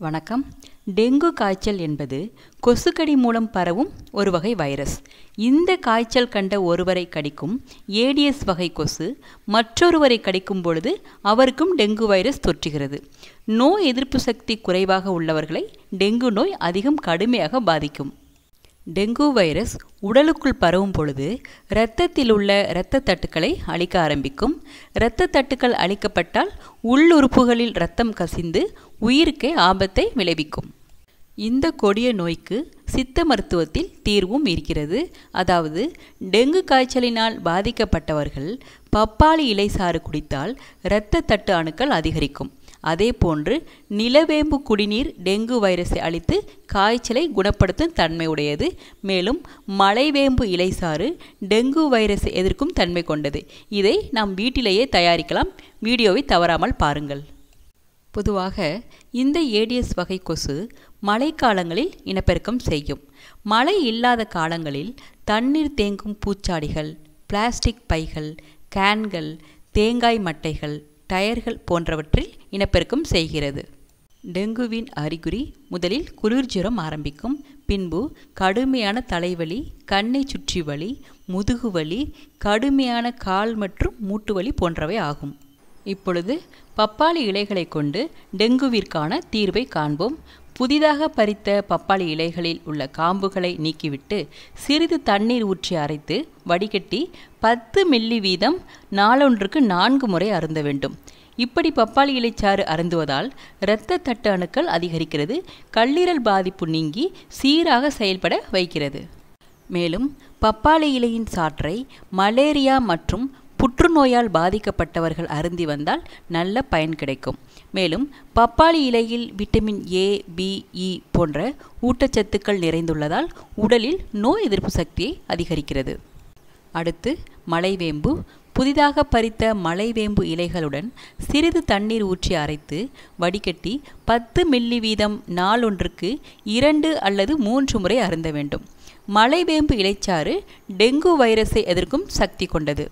வணக்கம். டெங்கு காய்ச்சல் என்பது கொசுக்கடி மூலம் பரவும் ஒரு வகை வைரஸ். இந்த காய்ச்சல் கண்ட ஒருவரை கடிக்கும் ஏடிஎஸ் வகை கொசு மற்றொருவரை கடிக்கும் பொழுது அவருக்கும் டெங்கு வைரஸ் தொற்றுகிறது. நோய் எதிர்ப்பு சக்தி குறைவாக உள்ளவர்களை டெங்கு நோய் அதிகம் கடுமையாக பாதிக்கும். டெங்கு வைரஸ் உடலுக்குள் பரவும் பொழுது இரத்தத்தில் உள்ள இரத்த தட்டுக்களை அழிக்க ஆரம்பிக்கும். இரத்த தட்டுக்கள் அழிக்கப்பட்டால் உள்ளுறுப்புகளில் இரத்தம் கசிந்து உயிருக்கே ஆபத்தை விளைவிக்கும். இந்த கொடிய நோய்க்கு சித்த மருத்துவத்தில் தீர்வும் இருக்கிறது. அதாவது டெங்கு காய்ச்சலினால் பாதிக்கப்பட்டவர்கள் பப்பாளி இலை சாறு குடித்தால் இரத்த தட்டு அணுக்கள் அதிகரிக்கும். அதே போன்று நிலவேம்பு குடிநீர் டெங்கு வைரஸை அழித்து காய்ச்சலை குணப்படுத்தும் தன்மை உடையது மேலும் மலைவேம்பு இலைசாறு டெங்கு வைரஸை எதிர்க்கும் தன்மை கொண்டது. இதை நாம் வீட்டிலேயே தயாரிக்கலாம். வீடியோவை தவறாமல் பாருங்கள். பொதுவாக இந்த ஏடிஎஸ் வகை கொசு மழைக்காலங்களில் இனப்பெருக்கம் செய்யும். மழை இல்லாத காலங்களில் தண்ணீர் தேங்கும் பூச்சாடிகள் பிளாஸ்டிக் பைகள் கேன்கள் தேங்காய் மட்டைகள் டயர்கள் போன்றவற்றில் இனப்பெருக்கம் செய்கிறது. டெங்குவின் அறிகுறி முதலில் குளிர்ஜுரம் ஆரம்பிக்கும். பின்பு கடுமையான தலைவலி கண்ணை சுற்றி வலி முதுகு வலி கடுமையான கால் மற்றும் மூட்டு வலி போன்றவை ஆகும். இப்பொழுது பப்பாளி இலைகளை கொண்டு டெங்குவிற்கான தீர்வை காண்போம். புதிதாக பறித்த பப்பாளி இலைகளில் உள்ள காம்புகளை நீக்கிவிட்டு சிறிது தண்ணீர் ஊற்றி அரைத்து வடிகட்டி பத்து மில்லி வீதம் நாளொன்றுக்கு நான்கு முறை அருந்த வேண்டும். இப்படி பப்பாளி இலைச்சாறு அருந்துவதால் இரத்த தட்டு அணுக்கள் அதிகரிக்கிறது கல்லீரல் பாதிப்பு நீங்கி சீராக செயல்பட வைக்கிறது. மேலும் பப்பாளி இலையின் சாற்றை மலேரியா மற்றும் புற்றுநோயால் பாதிக்கப்பட்டவர்கள் அருந்தி வந்தால் நல்ல பயன் கிடைக்கும். மேலும் பப்பாளி இலையில் விட்டமின் ஏ பி இ போன்ற ஊட்டச்சத்துக்கள் நிறைந்துள்ளதால் உடலில் நோய் எதிர்ப்பு சக்தியை அதிகரிக்கிறது. அடுத்து மலைவேம்பு புதிதாக பறித்த மலைவேம்பு இலைகளுடன் சிறிது தண்ணீர் ஊற்றி அரைத்து வடிகட்டி பத்து மில்லி வீதம் நாளொன்றுக்கு இரண்டு அல்லது மூன்று முறை அருந்த வேண்டும். மலைவேம்பு இலைச்சாறு டெங்கு வைரஸை எதிர்க்கும் சக்தி கொண்டது.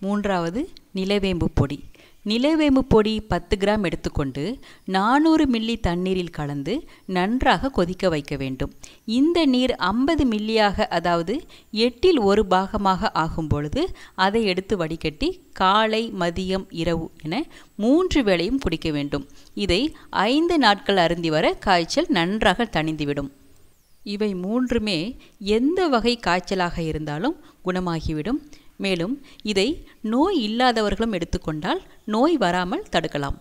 மூன்றாவது நிலவேம்பு பொடி. நிலவேம்பு பொடி பத்து கிராம் எடுத்துக்கொண்டு நானூறு மில்லி தண்ணீரில் கலந்து நன்றாக கொதிக்க வைக்க வேண்டும். இந்த நீர் ஐம்பது மில்லியாக அதாவது எட்டில் ஒரு பாகமாக ஆகும் பொழுது அதை எடுத்து வடிகட்டி காலை மதியம் இரவு என மூன்று வேளையும் குடிக்க வேண்டும். இதை ஐந்து நாட்கள் அருந்தி வர காய்ச்சல் நன்றாக தணிந்துவிடும். இவை மூன்றுமே எந்த வகை காய்ச்சலாக இருந்தாலும் குணமாகிவிடும். மேலும் இதை நோய் இல்லாதவர்களும் எடுத்துக்கொண்டால் நோய் வராமல் தடுக்கலாம்.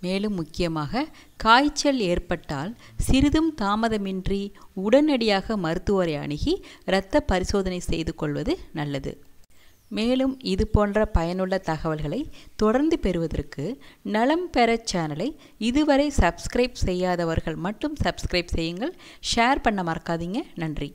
மேலும் முக்கியமாக காய்ச்சல் ஏற்பட்டால் சிறிதும் தாமதமின்றி உடனடியாக மருத்துவரை அணுகி இரத்த பரிசோதனை செய்து கொள்வது நல்லது. மேலும் இது போன்ற பயனுள்ள தகவல்களை தொடர்ந்து பெறுவதற்கு நலம் பெற சேனலை இதுவரை சப்ஸ்கிரைப் செய்யாதவர்கள் மட்டும் சப்ஸ்கிரைப் செய்யுங்கள். ஷேர் பண்ண மறக்காதீங்க. நன்றி.